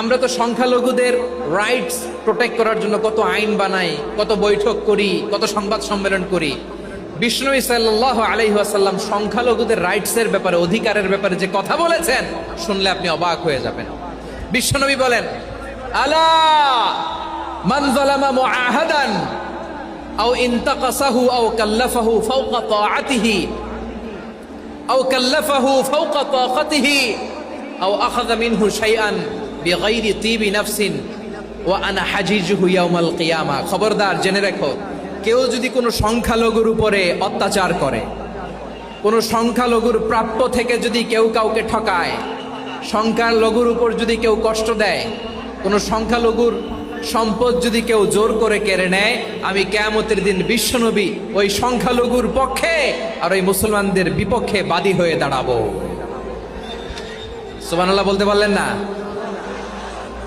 আমরা তো সংখ্যালঘুদের রাইটস প্রোটেক্ট করার জন্য কত আইন বানাই, কত বৈঠক করি, কত সংবাদ সম্মেলন করি। বিষ্ণু সাল্লাহ আলহিহাসাল্লাম সংখ্যালঘুদের রাইটসের ব্যাপারে, অধিকারের ব্যাপারে যে কথা বলেছেন, শুনলে আপনি অবাক হয়ে যাবেন। বিশ্বনবী বলেন, আলা আও আও কাল্লাফাহু আও কাল্লাফাহু বিগাইরি তিবি নাফসিন ওয়া আনা হাজিজুহু ইয়াউমাল কিয়ামা। খবরদার, জেনে রেখো, কেউ যদি কোনো সংখ্যালঘুর উপরে অত্যাচার করে, কোনো সংখ্যালঘুর প্রাপ্য থেকে যদি কেউ কাউকে ঠকায়, সংখ্যালঘুর উপর যদি কেউ কষ্ট দেয়, কোনো সংখ্যালঘুর সম্পদ যদি কেউ জোর করে কেড়ে নেয়, আমি কেয়ামতের দিন বিশ্বনবী ওই সংখ্যালঘুর পক্ষে আর ওই মুসলমানদের বিপক্ষে বাদী হয়ে দাঁড়াবো। সুবহানাল্লাহ বলতে পারলেন না?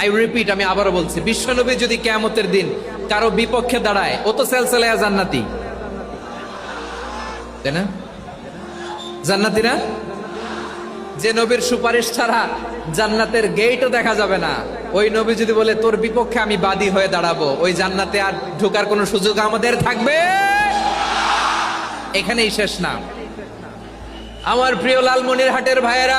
আই রিপিট আমি আবারও বলছি, বিশ্বনবী যদি কেয়ামতের দিন কারও বিপক্ষে দাঁড়ায়, ও তো সেলসেলায়া জান্নাতি। তাই না? জান্নাতি না যে নবীর সুপারিশ ছাড়া জান্নাতের গেটও দেখা যাবে না। ওই নবী যদি বলে, তোর বিপক্ষে আমি বাদী হয়ে দাঁড়াবো, ওই জান্নাতে আর ঢোকার কোনো সুযোগ আমাদের থাকবে? এখানেই শেষ না আমার প্রিয় লালমনির হাটের ভাইয়েরা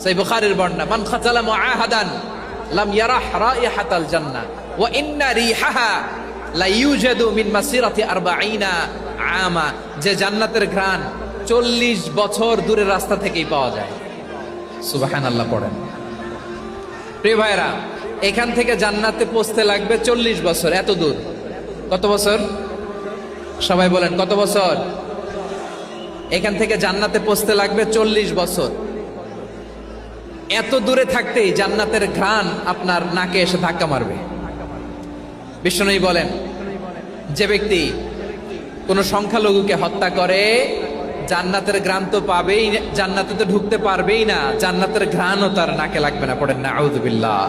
সেই বুখারীর বর্ণনা লা মিন মাসিরাতি 40 আমা যে জান্নাতের ঘ্রাণ 40 বছর দূরের রাস্তা থেকেই পাওয়া যায়। ভাইরা এখান থেকে জান্নাতে পৌঁছতে লাগবে 40 বছর, এত দূর। কত বছর? সবাই বলেন, কত বছর? এখান থেকে জান্নাতে পৌঁছতে লাগবে 40 বছর। এত দূরে থাকতেই জান্নাতের ঘ্রাণ আপনার নাকে এসে ধাক্কা মারবে। বিষ্ণুই বলেন, যে ব্যক্তি কোনো সংখ্যালঘুকে হত্যা করে, জান্নাতের ঘ্রাণ তো পাবেই জান্নাতে তো ঢুকতে পারবেই না, জান্নাতের ঘ্রাণও তার নাকে লাগবে না, পড়েন না আউদুবিল্লাহ